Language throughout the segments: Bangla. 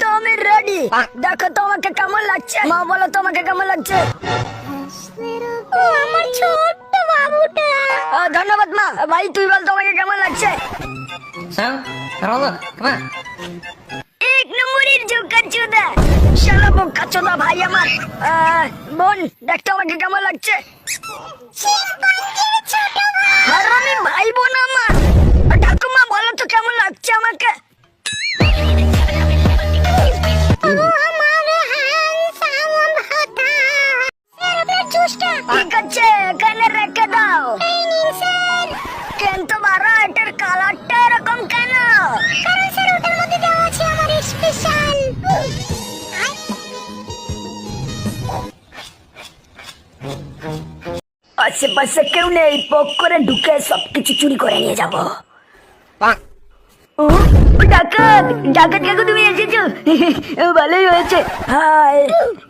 তো আমি রেডি দেখো তোমাকে কেমন লাগছে। মা বলো তোমাকে কেমন লাগছে? আমার ছোট্ট বাবুটা। ধন্যবাদ মা। ভাই তুই বল তোমাকে কেমন লাগছে. এক নম্বরের জোকার চোদা। শালা বোকা চোদা ভাই আমার। বোন দেখ তোমাকে কেমন লাগছে। হারামি ভাই বোন আমার। কিন্তু বারা এটার কালারটা এরকম কেন? কারণ স্যার ওটার মধ্যে দেওয়া আছে আমার স্পেশাল আশেপাশে কেউ নেই পক করে ঢুকে সবকিছু চুরি করে নিয়ে যাব। ডাকাত ডাকাত কাকু তুমি এসেছ? ভালোই হয়েছে। হাই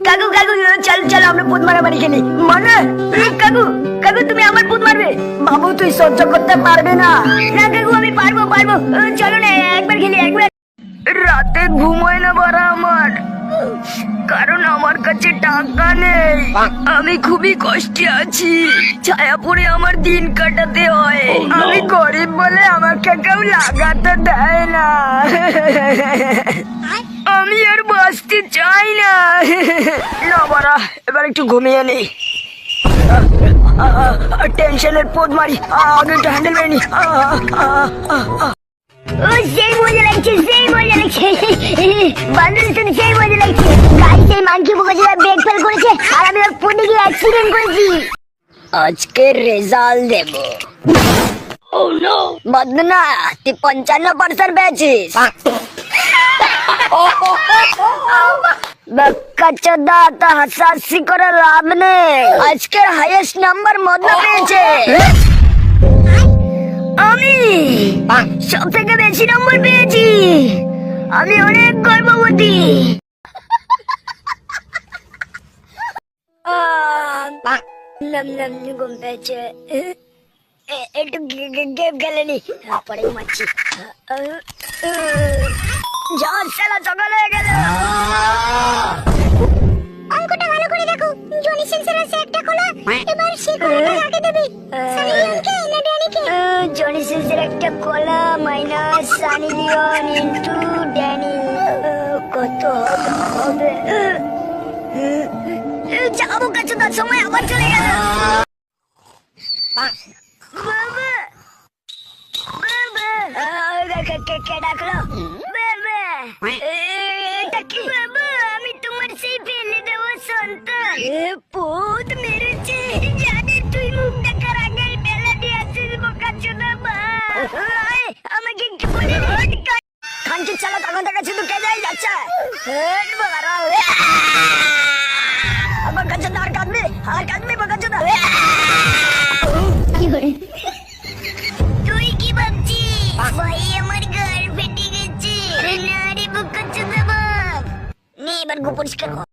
কাকু কাকু চল চল আমরা পুত মারামারি খেলি। মানে কাকু কাকু তুমি আমার পুত মারবে। বাবু তুই সহ্য করতে পারবে না। না কাকু আমি পারব পারব। চলো না একবার খেলি একবার। রাতে ঘুমোয় না বারা আমার। কারণ আমার কাছে টাকা নেই। আমি খুবই কষ্টে আছি। ছায়া ছায়াপুরে আমার দিন কাটাতে হয়। আমি গরিব বলে আমাকে কেউ লাগাতে দেয় না। আমি আর বাঁচতে চাই না। না বাড়া এবার একটু ঘুমিয়ে নেই টেনশনের পোদ মারি। আগে একটু হ্যান্ডেল ও সেই মজা লাগছে সেই মজা লাগছে। বান্ধবীর সাথে সেই মজা লাগছে। গাড়ি সেই মানকি বোকাচোদা ব্রেক ফেল করেছে আর আমি ওর পড়ে গিয়ে অ্যাক্সিডেন্ট করেছি। আজকে রেজাল্ট দেব। ও নো বদনা তুই পঞ্চান্ন পার্সেন্ট পেয়েছিস। লাভ নেই আজকের হাইয়েস্ট নাম্বার মদনা পেয়েছে আমি সব থেকে বেশি নম্বর পেয়েছি আমি অনেক গর্ভবতী ঘুম পেয়েছে একটু গেম খেলে নি পরে ঘুমাচ্ছি যা সকাল হয়ে গেল জনি সিলসের একটা কলা মাইনাস সানি লিওন ইন্টু আমি তোমার সেই ফেলে দেওয়া সন্তান তখন থেকে শুধু কেজাই যাচ্ছে। আমার কাছে আর কাঁদবে আর কাঁদবে বোকা চোদা কি করে তুই কি ভাবছিস? ভাই আমার গাল ফেটে গেছে। না রে বাপ? নে এবার গো পরিষ্কার কর।